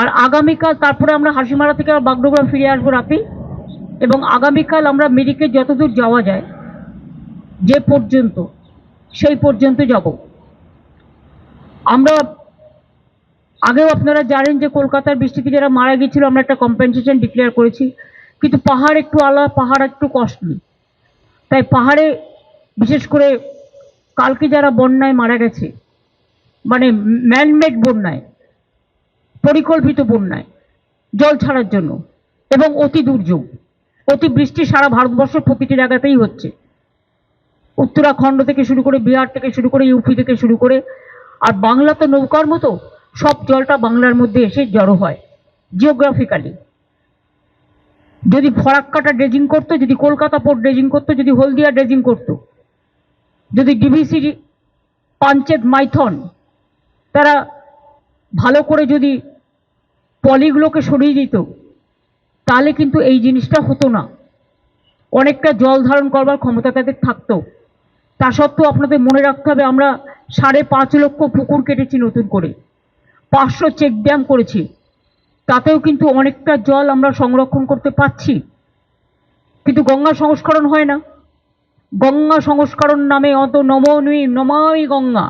আর আগামীকাল তারপরে আমরা হাসিমারা থেকে বাগডোগরা ফিরে আসব রাতে এবং আগামীকাল আমরা মেডিকে যতদূর যাওয়া যায়, যে পর্যন্ত, সেই পর্যন্ত যাব। আমরা আগেও আপনারা জানেন যে কলকাতার বৃষ্টিতে যারা মারা গিয়েছিল, আমরা একটা কম্পেনসেশন ডিক্লেয়ার করেছি। কিন্তু পাহাড় একটু আলাদা, পাহাড় একটু কস্টলি তাই পাহাড়ে বিশেষ করে কালকে যারা বন্যায় মারা গেছে মানে ম্যানমেড বন্যায় পরিকল্পিত বন্যায়, জল ছাড়ার জন্য এবং অতি দুর্যোগ অতি বৃষ্টি সারা ভারতবর্ষের প্রতিটি জায়গাতেই হচ্ছে। উত্তরাখণ্ড থেকে শুরু করে বিহার থেকে শুরু করে ইউপি থেকে শুরু করে আর বাংলা তো নৌকার মতো সব জলটা বাংলার মধ্যে এসে জড়ো হয় জিওগ্রাফিক্যালি যদি ফরাক্কাটা ড্রেজিং করতো, যদি কলকাতা পোর্ট ড্রেজিং করতো, যদি হলদিয়া ড্রেজিং করতো, যদি ডিভিসি পাঞ্চেত মাইথন, তারা ভালো করে যদি পলিগুলোকে সরিয়ে দিত, তাহলে কিন্তু এই জিনিসটা হতো না। অনেকটা জল ধারণ করবার ক্ষমতা তাদের থাকতো। তা সত্ত্বেও আপনাদের মনে রাখতে হবে, আমরা সাড়ে পাঁচ লক্ষ পুকুর কেটেছি নতুন করে। পাঁচশো চেক ড্যাম করেছি। তাতেও কিন্তু অনেকটা জল আমরা সংরক্ষণ করতে পারছি। কিন্তু গঙ্গা সংস্করণ হয় না। গঙ্গা সংস্করণ নামে অত নমনুই নমাই গঙ্গা।